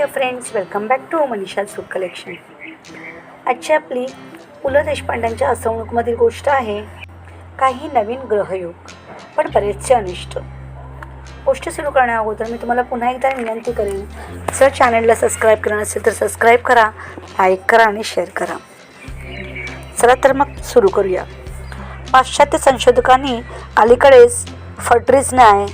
Dear friends welcome back to Manisha Sukh collection आजची आपली पु ल देशपांड्यांच्या हसवणूकमधील गोष्ट आहे काही नवीन ग्रहयोग पण बरेचसे अनिष्ट. गोष्ट सुरू करण्या अगोदर मी तुम्हाला पुन्हा एकदा विनंती करेन जर चॅनलला सबस्क्राईब केलं नसेल तर सबस्क्राईब करा लाईक करा आणि शेअर करा. चला तर मग सुरू करूया. पाश्चात्य संशोधकांनी अलीकडेच फटरीज न्याय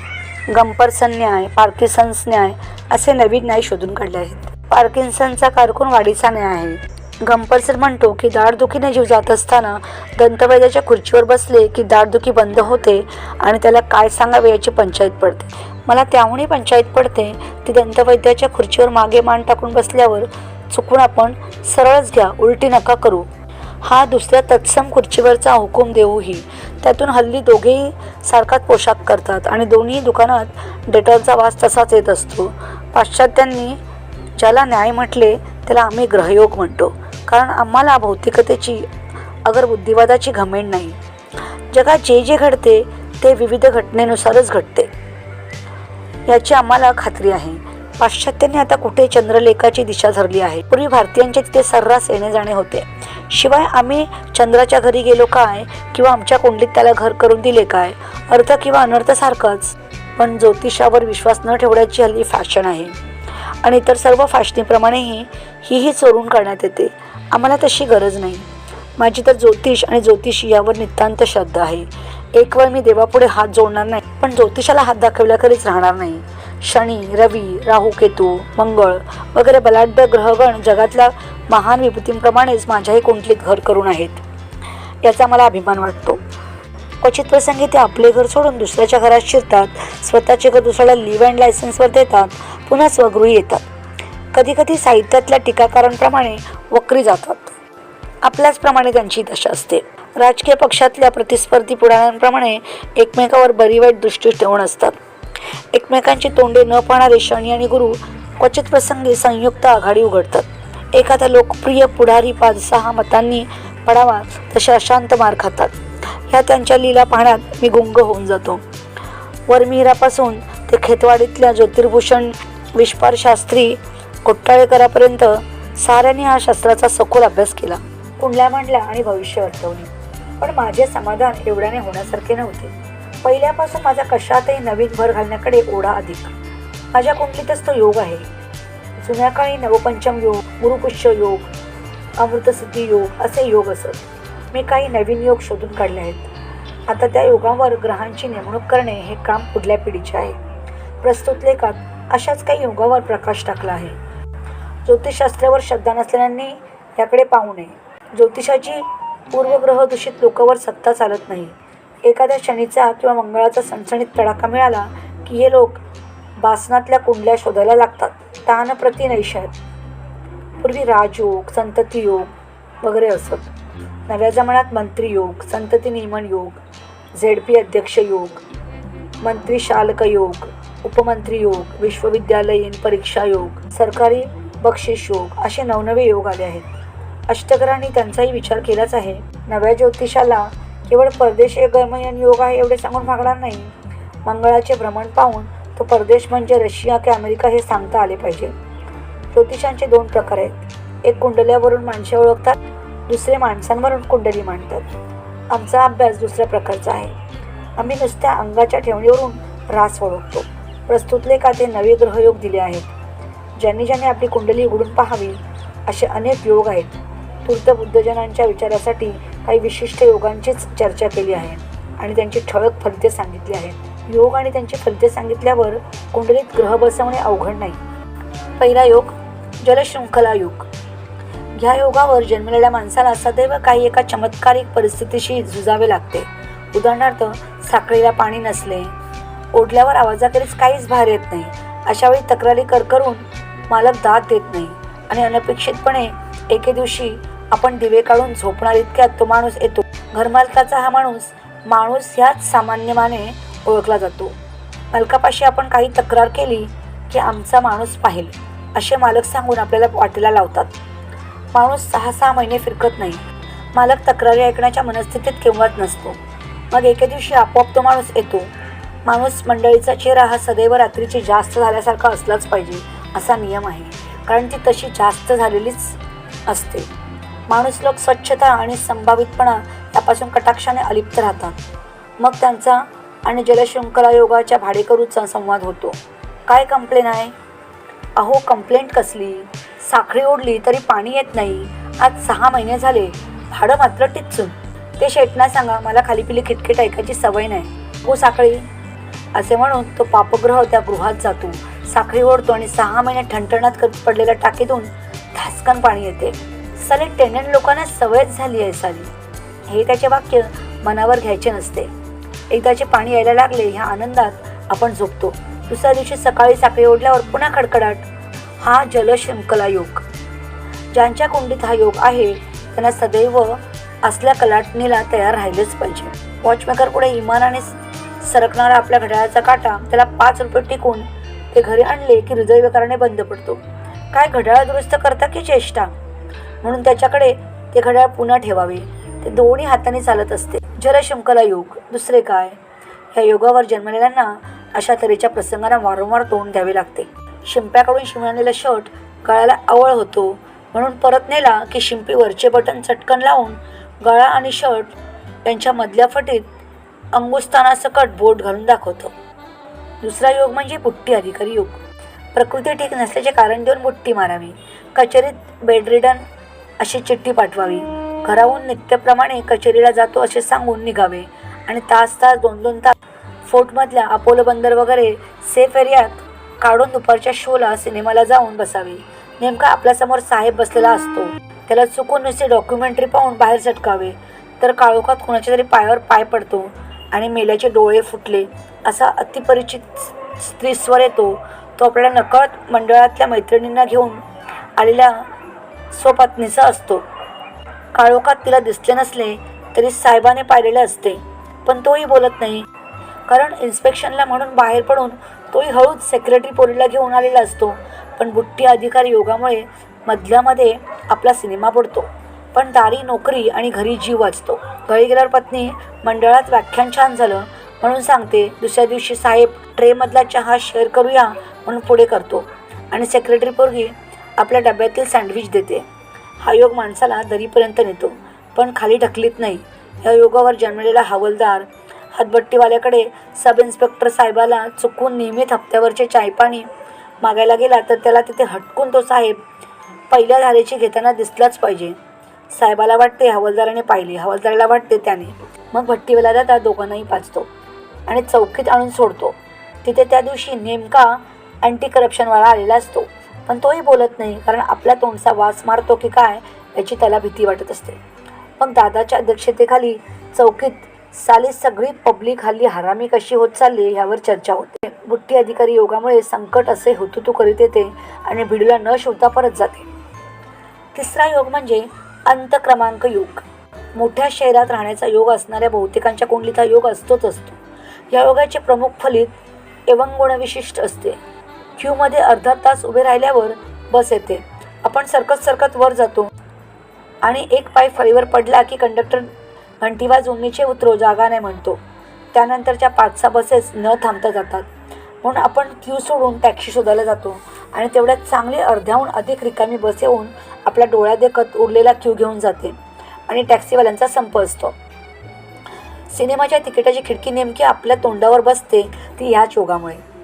गंपरसन न्याय पार्किन्सन्स न्याय असे नवीन न्याय शोधून काढले आहेत. पार्किन्सनचा कारकून वाढीचा न्याय आहे. गंपरसन म्हणतो की दाढदुखीने जीव जात असताना दंतवैद्याच्या खुर्चीवर बसले की दाढदुखी बंद होते आणि त्याला काय सांगावे याची पंचायत पडते. मला त्याहूनही पंचायत पडते ती दंतवैद्याच्या खुर्चीवर मागे मान टाकून बसल्यावर चुकून आपण सरळच घ्या उलटी नका करू. हा दुसऱ्या तत्सम खुर्चीवरचा हुकूम देऊही त्यातून हल्ली दोघेही सारखाच पोशाख करतात आणि दोन्ही दुकानात डेटॉलचा वास तसाच येत असतो. पाश्चात्यांनी ज्याला न्याय म्हटले त्याला आम्ही ग्रहयोग म्हणतो. कारण आम्हाला भौतिकतेची अगर बुद्धिवादाची घमेंड नाही. जगात जे जे घडते ते विविध घटनेनुसारच घडते. याची आम्हाला खात्री आहे. पाश्चात्याने आता कुठे चंद्रलेखाची दिशा धरली आहे? पूर्वी भारतीयांचे तिथे सर्रास येणे जाणे होते. शिवाय आम्ही चंद्राच्या घरी गेलो काय? किंवा आमच्या कुंडलीत त्याला घर करून दिले काय? अर्थ किंवा अनर्थसारखंच पण ज्योतिषावर विश्वास न ठेवण्याची हल्ली फॅशन आहे. आणि इतर सर्व फॅशनीप्रमाणेही हीही चोरून करण्यात येते. आम्हाला तशी गरज नाही. माझी तर ज्योतिष आणि ज्योतिषी यावर नितांत श्रद्धा आहे. एक वेळ मी देवापुढे हात जोडणार नाही पण ज्योतिषाला हात दाखवल्याखेरीच राहणार नाही. शनी रवी राहू केतू मंगळ वगैरे बलाढ्य ग्रहगण जगातल्या महान विभूतींप्रमाणेच माझ्याही कुंडलीत घर करून आहेत. याचा मला अभिमान वाटतो. क्वचित प्रसंगी ते आपले घर सोडून दुसऱ्याच्या घरात शिरतात स्वतःचे घर दुसऱ्याला लिव्ह अँड लायसन्सवर देतात पुन्हा स्वगृही येतात. कधीकधी साहित्यातल्या टीकाकारांप्रमाणे वक्री जातात. आपल्याचप्रमाणे त्यांची दशा असते. राजकीय पक्षातल्या प्रतिस्पर्धी पुढाऱ्यांप्रमाणे एकमेकावर बरी वाईट दृष्टी ठेवून असतात. एकमेकांची तोंडे न पाहणारे शनी आणि गुरु क्वचित प्रसंगी संयुक्त आघाडी उघडतात. एखादा लोकप्रिय पुढारी पाच सहा मतांनी पडावा तसे अशांत मार खातात. ह्या त्यांच्या लीला पाहण्यात मी गुंग होऊन जातो. वरमिहिरापासून ते खेतवाडीतल्या ज्योतिर्भूषण विश्वार शास्त्री कोट्टाळेकरापर्यंत साऱ्यांनी हा शास्त्राचा सखोल अभ्यास केला. कुंडल्या मांडल्या आणि भविष्य वर्तवली. पण माझे समाधान एवढ्याने होण्यासारखे नव्हते. पहिल्यापासून माझा कशातही नवीन भर घालण्याकडे ओढा अधिक. माझ्या कुंडलीतच तो योग आहे. जुन्या काळी नवपंचम योग गुरुपुष्य योग अमृतसिद्धी योग असे योग असत. मी काही नवीन योग शोधून काढले आहेत. आता त्या योगांवर ग्रहांची नेमणूक करणे हे काम पुढल्या पिढीचे आहे. प्रस्तुत लेखात अशाच काही योगावर प्रकाश टाकला आहे. ज्योतिषशास्त्रावर श्रद्धा नसलेल्यांनी याकडे पाहू नये. ज्योतिषाची पूर्वग्रह दूषित लोकांवर सत्ता चालत नाही. एखाद्या शनीचा किंवा मंगळाचा सणसणीत तडाखा मिळाला की हे लोक बासनातल्या कुंडल्या शोधायला लागतात. तानप्रती नैशात पूर्वी राजयोग संतती योग वगैरे असत. नव्या जमान्यात मंत्री योग संतती नियमन योग झेड पी अध्यक्ष योग मंत्री शालक योग उपमंत्री योग विश्वविद्यालयीन परीक्षा योग सरकारी बक्षीस योग असे नवनवे योग आले आहेत. अष्टकरांनी त्यांचाही विचार केलाच आहे. नव्या ज्योतिषाला केवळ परदेश गमयन योग आहे एवढे सांगून भागणार नाही. मंगळाचे भ्रमण पाहून तो परदेश म्हणजे रशिया की अमेरिका हे सांगता आले पाहिजे. ज्योतिषांचे दोन प्रकार आहेत. एक कुंडल्यावरून माणसे ओळखतात दुसरे माणसांवरून कुंडली मांडतात. आमचा अभ्यास दुसऱ्या प्रकारचा आहे. आम्ही नुसत्या अंगाच्या ठेवणीवरून रास ओळखतो. प्रस्तुतले का ते नवे ग्रहयोग दिले आहेत. ज्यांनी ज्यांनी आपली कुंडली उघडून पाहावी असे अनेक योग आहेत. तूर्त बुद्धजनांच्या विचारासाठी काही विशिष्ट योगांचीच चर्चा केली आहे आणि त्यांची ठळक फलिते सांगितली आहेत. योग आणि त्यांची फलिते सांगितल्यावर कुंडलीत ग्रह बसवणे अवघड नाही. पहिला योग जलशृंखला योग. ह्या योगावर जन्मलेल्या माणसाला सदैव काही एका चमत्कारिक परिस्थितीशी झुजावे लागते. उदाहरणार्थ साखळीला पाणी नसले ओढल्यावर आवाजाखेरीज काहीच बाहेर येत नाही. अशावेळी तक्रारी तक्रारी करकरून मालक दाद देत नाही आणि अनपेक्षितपणे एके दिवशी आपण दिवे काढून झोपणार इतक्यात तो माणूस येतो. घरमालकाचा हा माणूस माणूस ह्याच सामान्यमाने ओळखला जातो. मालकापाशी आपण काही तक्रार केली की आमचा माणूस पाहिल असे मालक सांगून आपल्याला वाटेला लावतात. माणूस सहा सहा महिने फिरकत नाही. मालक तक्रारी ऐकण्याच्या मनस्थितीत केव्हाच नसतो. मग एके दिवशी आपोआप तो माणूस येतो. माणूस मंडळीचा चेहरा हा सदैव रात्रीची जास्त झाल्यासारखा असलाच पाहिजे असा नियम आहे. कारण ती तशी जास्त झालेलीच असते. माणूस लोक स्वच्छता आणि संभावितपणा यापासून कटाक्षाने अलिप्त राहतात. मग त्यांचा आणि जलशृंखला योगाच्या भाडेकरूचा संवाद होतो. काय कंप्लेन आहे? अहो कंप्लेंट कसली? साखळी ओढली तरी पाणी येत नाही. आज सहा महिने झाले. भाडं मात्र टिचून ते शेटना सांगा मला खाली पिली खिटखिट ऐकायची सवय नाही. हो साखळी. असे म्हणून तो पापग्रह त्या गृहात जातो. साखळी ओढतो आणि सहा महिने ठणठणात कर पडलेल्या टाकीतून धासकन पाणी येते. साली टेनंट लोकांना सवयच झाली आहे साली. हे त्याचे वाक्य मनावर घ्यायचे नसते. एकदाचे पाणी यायला लागले ह्या आनंदात आपण झोपतो. दुसऱ्या दिवशी सकाळी साखळी ओढल्यावर पुन्हा खडखडाट हा जलशृंखला योग. ज्यांच्या कुंडीत हा योग आहे त्यांना सदैव असल्या कलाटणीला तयार राहिलेच पाहिजे. वॉचमेकर पुढे इमानाने सरकणारा आपल्या घड्याळाचा काटा त्याला पाच रुपये टिकून ते घरी आणले की हृदयविकाराने बंद पडतो. काय घड्याळ दुरुस्त करता की चेष्टा? म्हणून त्याच्याकडे ते घड्याळ पुन्हा ठेवावे. ते दोन्ही हाताने चालत असते. जलशंकला योग. दुसरे काय? ह्या योगावर जन्मलेल्यांना अशा तऱ्हेच्या प्रसंगांना वारंवार तोंड द्यावे लागते. शिंप्याकडून शिवण्यालेला शर्ट गळ्याला आवळ होतो. म्हणून परत नेला की शिंपी वरचे बटन चटकन लावून गळा आणि शर्ट यांच्या मधल्या फटीत अंगुस्थानासकट बोट घालून दाखवतो. दुसरा योग म्हणजे बुट्टी अधिकारी योग. प्रकृती ठीक नसल्याचे कारण देऊन बुट्टी मारावी. कचेरीत बेडरिडन अशी चिठ्ठी पाठवावी. घराहून नित्यप्रमाणे कचेरीला जातो असे सांगून निघावे. आणि तास तास दोन दोन तास फोर्टमधल्या अपोलो बंदर वगैरे सेफ एरियात काढून दुपारच्या शोला सिनेमाला जाऊन बसावे. नेमका आपल्यासमोर साहेब बसलेला असतो. त्याला चुकून नुसते डॉक्युमेंटरी पाहून बाहेर सटकावे तर काळोखात कुणाच्या तरी पायावर पाय पडतो आणि मेल्याचे डोळे फुटले. असा अतिपरिचित स्त्रीस्वर येतो. तो आपल्याला नकळत मंडळातल्या मैत्रिणींना घेऊन आलेल्या स्वपत्नीचा असतो. काळोखात तिला दिसले नसले तरी साहेबाने पाहिलेले असते पण तोही बोलत नाही. कारण इन्स्पेक्शनला म्हणून बाहेर पडून तोही हळूच सेक्रेटरी पोरीला घेऊन आलेला असतो पण बुट्टी अधिकारी योगामुळे मधल्यामध्ये आपला सिनेमा पडतो पण दारी नोकरी आणि घरी जीव वाचतो. घरी गेल्यावर पत्नी मंडळात व्याख्यान छान झालं म्हणून सांगते दुसऱ्या दिवशी साहेब ट्रेमधला चहा शेअर करूया म्हणून पुढे करतो. आणि सेक्रेटरी पोरगी आपल्या डब्यातील सँडविच देते. हा योग माणसाला दरीपर्यंत नेतो पण खाली ढकलीत नाही. या योगावर जन्मलेला हवलदार हातबट्टीवाल्याकडे सब इन्स्पेक्टर साहेबाला चुकून नियमित हप्त्यावरचे चायपाणी मागायला गेला तर त्याला तिथे हटकून तो साहेब पहिल्या धारेची घेताना दिसलाच पाहिजे. साहेबाला वाटते हवालदाराने पाहिली हवालदाराला वाटते त्याने. मग भट्टीवाला त्या दोघांनाही पाचतो आणि चौकीत आणून सोडतो. तिथे त्या दिवशी नेमका अँटी करप्शनवाला आलेला असतो. पण तोही बोलत नाही कारण आपल्या तोंडचा वास मारतो की काय याची त्याला भीती वाटत असते. मग दादाच्या अध्यक्षतेखाली चौकीत साली सगळी पब्लिक हल्ली हरामी कशी होत चालली ह्यावर चर्चा होते. बुट्टी अधिकारी योगामुळे संकट असे हुतुतू करीत येते आणि भिडूला न शिवता परत जाते. तिसरा योग म्हणजे अंत क्रमांक योग. मोठ्या शहरात राहण्याचा योग असणाऱ्या बहुतेकांच्या कुंडलीत हा योग असतोच असतो. या योगाचे प्रमुख फलित एवंगुणविशिष्ट असते. क्यूमध्ये अर्धा तास उभे राहिल्यावर बस येते. आपण सरकत सरकत वर जातो. आणि एक पाय फळीवर पडला की कंडक्टर घंटी वाजून नीचे उतरो जागा नाही म्हणतो. त्यानंतरच्या पाच सहा बसेस न थांबता जातात. म्हणून आपण क्यू सोडून टॅक्सी शोधायला जातो. आणि तेवढ्यात चांगली अर्ध्याहून अधिक रिकामी बस येऊन आपल्या डोळ्या देखत उरलेला क्यू घेऊन जाते. आणि टॅक्सीवाल्यांचा संप असतो. सिनेमाच्या तिकिटाची खिडकी नेमकी आपल्या तोंडावर बसते ती ह्याच योगामुळे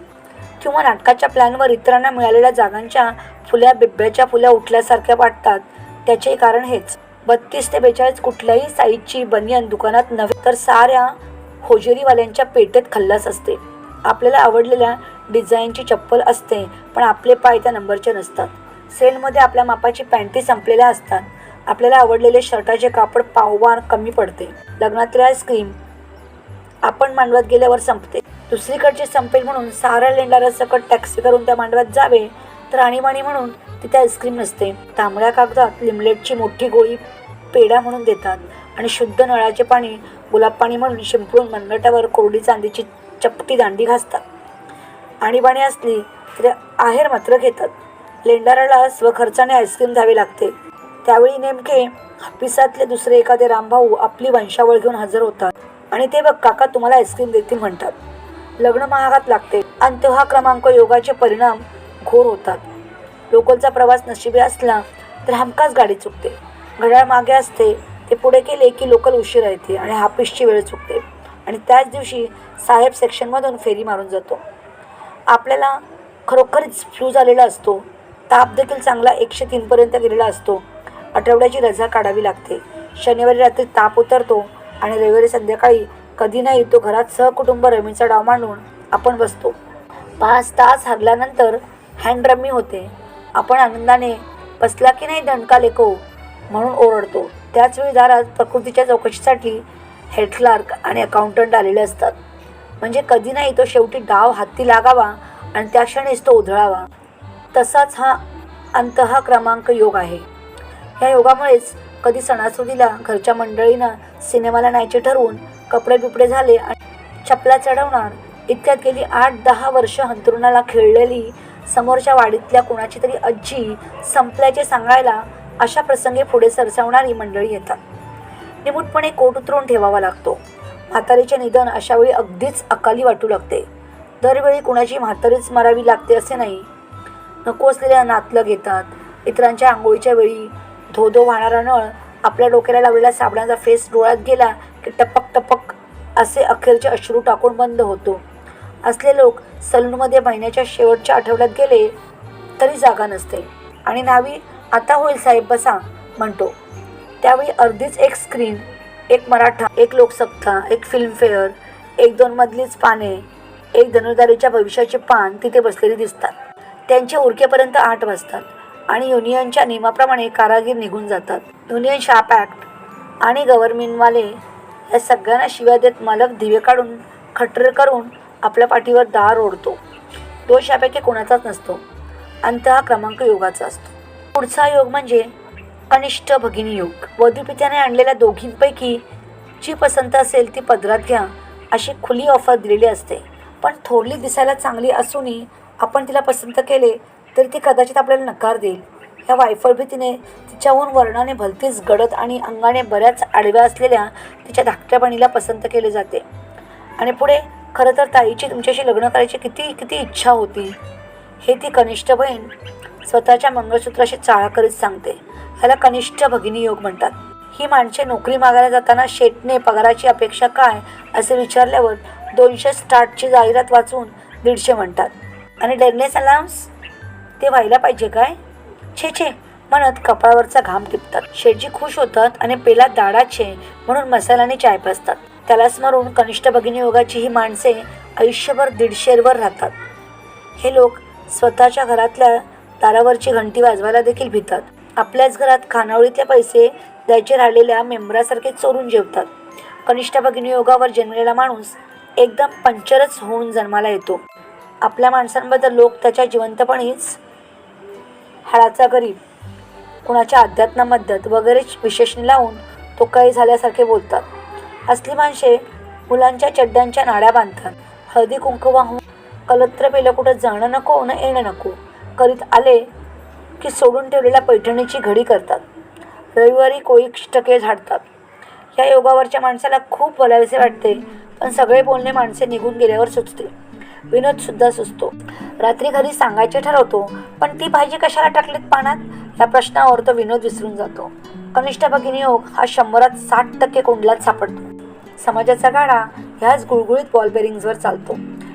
किंवा नाटकाच्या प्लॅनवर इतरांना मिळालेल्या जागांच्या फुल्या बिब्याच्या फुल्या उठल्यासारख्या वाटतात. त्याचे कारण हेच. बत्तीस ते बेचाळीस कुठल्याही साईजची बनियन दुकानात नव्हे तर साऱ्या होजेरीवाल्यांच्या पेटेत खल्लास असते. आपल्याला आवडलेल्या डिझाईनची चप्पल असते पण आपले पाय त्या नंबरचे नसतात. सेलमध्ये आपल्या मापाची पॅन्टी संपलेल्या असतात. आपल्याला आवडलेले शर्टाचे कापड पाववार कमी पडते. लग्नातली आईस्क्रीम आपण मांडवात गेल्यावर संपते. दुसरीकडची संपेल म्हणून सारा लेंडारा सकट टॅक्सी करून त्या मांडवात जावे. तर आणीबाणी म्हणून तिथे आईस्क्रीम नसते. तांबड्या कागदात लिमलेटची मोठी गोळी पेढा म्हणून देतात आणि शुद्ध नळाचे पाणी गुलाब पाणी म्हणून शिंपडून मनगटावर कोरडी चांदीची चपटी दांडी घासतात. आणीबाणी असली तरी आहेर मात्र घेतात. लेंडाराला स्वखर्चाने आईस्क्रीम द्यावे लागते. त्यावेळी नेमके हापिसातले दुसरे एखादे रामभाऊ आपली वंशावळ घेऊन हजर होतात. आणि ते बघ काका तुम्हाला आईस्क्रीम देतील म्हणतात. लग्न महागात लागते आणि तो हा क्रमांक योगाचे परिणाम घोर होतात. लोकलचा प्रवास नशिबी असला तर हमखास गाडी चुकते. घड्याळ मागे असते ते पुढे केले की लोकल उशीरा येते आणि हापिसची वेळ चुकते. आणि त्याच दिवशी साहेब सेक्शनमधून फेरी मारून जातो. आपल्याला खरोखरच फ्लू झालेला असतो. ताप देखील चांगला एकशे तीनपर्यंत गेलेला असतो. आठवड्याची रजा काढावी लागते. शनिवारी रात्री ताप उतरतो. आणि रविवारी संध्याकाळी कधी नाही तो घरात सहकुटुंब रमीचा डाव मांडून आपण बसतो. पाच तास हरल्यानंतर हँड रमी होते. आपण आनंदाने बसला की नाही दणका लेको म्हणून ओरडतो. त्याचवेळी दारात प्रकृतीच्या चौकशीसाठी हेड क्लार्क आणि अकाउंटंट आलेले असतात. म्हणजे कधी नाही तो शेवटी डाव हाती लागावा आणि त्या क्षणीच तो उधळावा. तसाच हा अंतः क्रमांक योग आहे. ह्या योगामुळेच कधी सणासुदीला घरच्या मंडळीनं सिनेमाला न्यायचे ठरवून कपडे बिपडे झाले आणि चपला चढवणार इतक्यात गेली आठ दहा वर्ष हंतरुणाला खेळलेली समोरच्या वाडीतल्या कोणाची तरी आजी संपल्याचे सांगायला अशा प्रसंगी पुढे सरसावणारी मंडळी येतात. निमूटपणे कोट उतरून ठेवावा लागतो. म्हातारीचे निधन अशावेळी अगदीच अकाली वाटू लागते. दरवेळी कुणाची म्हातारीच मरावी लागते असे नाही. नको असलेल्या नातलं घेतात इतरांच्या आंघोळीच्या वेळी धो धो वाहणारा नळ आपल्या डोक्याला लावलेला साबणाचा फेस डोळ्यात गेला की टपक टपक असे अखेरचे अश्रू टाकून बंद होतो. असले लोक सलूनमध्ये महिन्याच्या शेवटच्या आठवड्यात गेले तरी जागा नसते. आणि नावी आता होईल साहेब बसा म्हणतो. त्यावेळी अर्धीच एक स्क्रीन एक मराठा एक लोकसत्ता एक फिल्मफेअर एक दोन मधलीच पाने एक धनुर्धारीच्या भविष्याचे पान तिथे बसलेली दिसतात. त्यांचे उरकेपर्यंत आठ वाजतात. आणि युनियनच्या नियमाप्रमाणे कारागीर निघून जातात. युनियन शाप ॲक्ट आणि गव्हर्नमेंटवाले या सगळ्यांना शिव्या देत मालक दिवे काढून खटर करून आपल्या पाठीवर दार ओढतो. दोष यापैकी कोणाचाच नसतो. अंत हा क्रमांक योगाचा असतो. पुढचा योग म्हणजे कनिष्ठ भगिनी योग. वधूपित्याने आणलेल्या दोघींपैकी जी पसंत असेल ती पदरात घ्या अशी खुली ऑफर दिलेली असते. पण थोरली दिसायला चांगली असूनही आपण तिला पसंत केले तरी ती कदाचित आपल्याला नकार देईल. ह्या वायफळ भीतीने तिच्याहून वर्णाने भलतीच गडद आणि अंगाने बऱ्याच आडव्या असलेल्या तिच्या धाकट्या बहिणीला पसंत केले जाते. आणि पुढे खरं तर ताईची तुमच्याशी लग्न करायची किती किती इच्छा होती. हे ती कनिष्ठ बहीण स्वतःच्या मंगळसूत्राशी चाळा करीत सांगते. ह्याला कनिष्ठ भगिनी योग म्हणतात. ही माणसे नोकरी मागायला जाताना शेटने पगाराची अपेक्षा काय असे विचारल्यावर दोनशे स्टार्टची जाहिरात वाचून दीडशे म्हणतात. आणि डेरनेस अलाउन्स? ते व्हायला पाहिजे काय? छे छे. म्हणत कपाळावरचा घाम टिपतात. शेटजी खुश होतात आणि पेला दाडाचे म्हणून मसाल्याने चाय पाजतात. त्याला स्मरून कनिष्ठ भगिनी योगाची ही माणसे आयुष्यभर दीडशेरवर राहतात. हे लोक स्वतःच्या घरातल्या दारावरची घंटी वाजवायला देखील भितात. आपल्याच घरात खानावळीतले पैसे द्यायचे राहिलेल्या मेंबरासारखे चोरून जेवतात. कनिष्ठ भगिनी योगावर जन्मलेला माणूस एकदम पंचरच होऊन जन्माला येतो. आपल्या माणसांबद्दल लोक त्याच्या जिवंतपणीच हाडाचा गरीब. कुणाच्या अध्यात्मामध्यत वगैरे विशेषणे लावून तो काही झाल्यासारखे बोलतात. असली माणसे मुलांच्या चड्ड्यांच्या नाड्या बांधतात. हळदी कुंकू वाहून कलत्र पेलं कुठं जाणं नको न येणं नको. करीत आले की सोडून ठेवलेल्या पैठणीची घडी करतात. रविवारी कोळी टके झाडतात. या योगावरच्या माणसाला खूप बोलावेसे वाटते पण सगळे बोलणे माणसे निघून गेल्यावर सुचते. विनोदसुद्धा सुचतो. रात्री घरी सांगायचे ठरवतो पण ती भाजी कशाला टाकलीत पाण्यात या प्रश्नावर तो विनोद विसरून जातो. कनिष्ठ भगिनी योग हा शंभरात साठ टक्के कोंडलात सापडतो. समाजाचा गाडा ह्याच गुळगुळीत बॉल बेरिंग्जवर चालतो.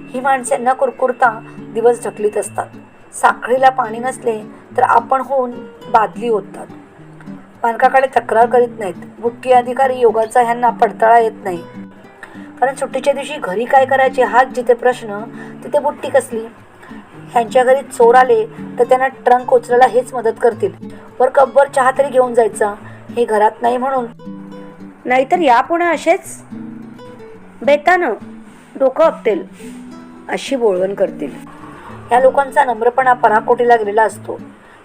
ही माणसे न कुरकुरता दिवस ढकलीत असतात. साखळीला पाणी नसले तर आपण होऊन बादली होतात मालकाकडे तक्रार करीत नाहीत. बुटकी अधिकारी योगाचा ह्यांना पडताळा येत नाही. कारण सुट्टीच्या दिवशी घरी काय करायचे हाच जिथे प्रश्न तिथे बुट्टी कसली? ह्यांच्या घरी चोर आले तर त्यांना ट्रंक उचलायला हेच मदत करतील. वर कब्बर चहा तरी घेऊन जायचा. हे घरात नाही म्हणून. नाहीतर या पुणे असेच? बेतानं डोकं आपटेल अशी बोळवण करतील. या लोकांचा नम्रपणा पराकोटीला गेलेला असतो.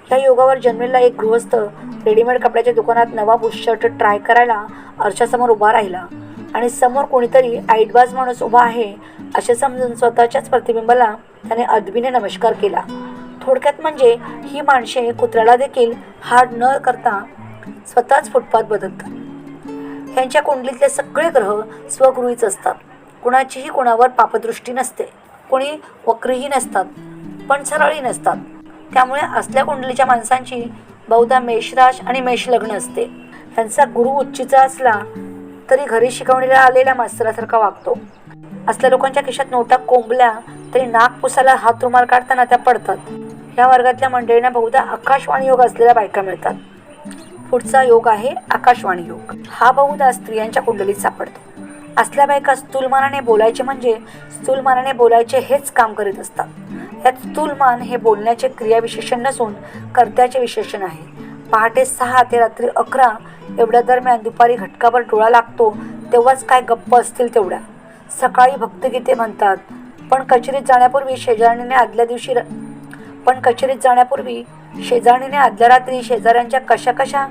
ह्या योगावर जन्मलेला एक गृहस्थ रेडीमेड कपड्याच्या दुकानात नवा बुशर्ट ट्राय करायला आरशासमोर उभा राहिला. आणि समोर कोणीतरी आईटबाज माणूस उभा आहे असे समजून स्वतःच्याच प्रतिबिंबाला त्याने अदबीने नमस्कार केला. थोडक्यात म्हणजे ही माणसे कुत्र्याला देखील हाड न करता स्वतःच फुटपाथ बदलतात. ह्यांच्या कुंडलीतले सगळे ग्रह स्वगृहीच असतात. कुणाचीही कुणावर पापदृष्टी नसते. कोणी वक्रही नसतात पण सरळही नसतात. त्यामुळे असल्या कुंडलीच्या माणसांची बहुधा मेषराश आणि मेष लग्न असते. त्यांचा गुरु उच्चीचा असला तरी घरी शिकवणीला आलेल्या मास्तरासारखा वागतो. असल्या लोकांच्या खिशात नोटा कोंबल्या तरी नाक पुसायला हात रुमाल काढताना त्या पडतात. या वर्गातल्या मंडळींना बहुधा आकाशवाणी योग असलेल्या बायका मिळतात. पुढचा योग आहे आकाशवाणी योग. हा बहुधा स्त्रियांच्या कुंडलीत सापडतो. असल्या बायका स्थूलमानाने बोलायचे म्हणजे स्थूलमानाने बोलायचे हेच काम करीत असतात. यात स्थूलमान हे बोलण्याचे क्रियाविशेषण नसून कर्त्याचे विशेषण आहे. पहाटे सहा ते रात्री अकरा एवढ्या दरम्यान दुपारी घटकाभर डोळा लागतो तेव्हाच काय गप्प असतील तेवढ्या. सकाळी भक्तगीते म्हणतात पण कचेरीत जाण्यापूर्वी शेजारणीने आदल्या दिवशी र- पण कचेरीत जाण्यापूर्वी शेजारणीने आदल्या रात्री शेजाऱ्यांच्या कशा कशा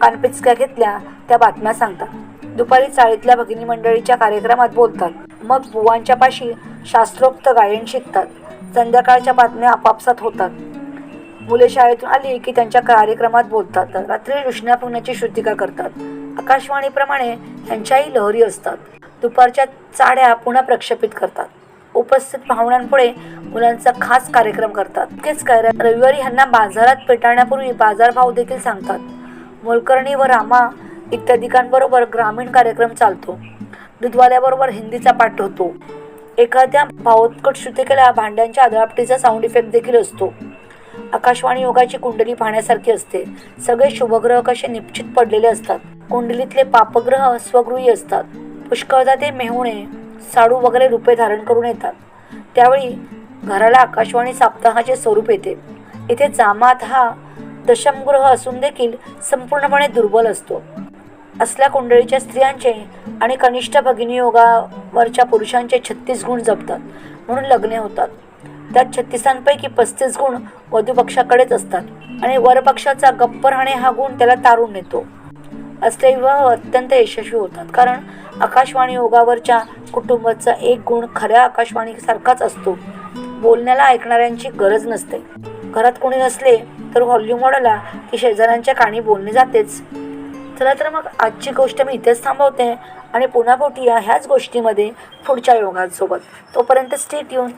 कानपिचक्या घेतल्या त्या बातम्या सांगतात. दुपारी चाळीतल्या भगिनी मंडळीच्या कार्यक्रमात बोलतात. मग बुवांच्या पाशी शास्त्रोक्त गायन शिकतात. संध्याकाळच्या बातम्या आपापसात होतात. मुले शाळेतून आली की त्यांच्या कार्यक्रमात बोलतात. रात्री रुष्ण्या पुण्याची शुद्धिका करतात. आकाशवाणीप्रमाणे त्यांच्याही लहरी असतात. दुपारच्या चाड्या पुन्हा प्रक्षेपित करतात. उपस्थित पाहुण्यांपुढे मुलांचा खास कार्यक्रम करतात. इतकेच काय रविवारी ह्यांना बाजारात पेटाळण्यापूर्वी बाजारभाव देखील सांगतात. मोलकर्णी व रामा इत्यादिकांबरोबर ग्रामीण कार्यक्रम चालतो. दुधवाल्याबरोबर हिंदीचा पाठ होतो. एखाद्या भावोत्कट श्रुतिकेला भांड्यांच्या आदळापटीचा साऊंड इफेक्ट देखील असतो. आकाशवाणी योगाची कुंडली पाहण्यासारखी असते. सगळे शुभग्रह कसे निश्चित पडलेले असतात. कुंडलीतले पापग्रह स्वगृही असतात. पुष्कळदा ते मेहुणे साडू वगैरे रूपे धारण करून येतात. त्यावेळी घराला आकाशवाणी साप्ताहाचे स्वरूप येते. इथे जामात हा दशमग्रह असून देखील संपूर्णपणे दुर्बल असतो. असल्या कुंडळीच्या स्त्रियांचे आणि कनिष्ठ भगिनी योगावरच्या पुरुषांचे छत्तीस गुण जपतात. म्हणून लग्ने होतात. त्यात छत्तीसांपैकी पस्तीस गुण वधूपक्षाकडेच असतात आणि वरपक्षाचा गप्प राहणे हा गुण त्याला तारून नेतो. असले विवाह अत्यंत यशस्वी होतात कारण आकाशवाणी योगावरच्या कुटुंबाचा एक गुण खऱ्या आकाशवाणीसारखाच असतो. बोलण्याला ऐकणाऱ्यांची गरज नसते. घरात कोणी नसले तर व्हॉल्यूम वाढला की शेजाऱ्यांच्या काणी बोलणे जातेच. चला तर मग आजची गोष्ट मी इथेच थांबवते आणि पुन्हा भेटूया ह्याच गोष्टीमध्ये पुढच्या योगांसोबत. तोपर्यंत स्टेट येऊन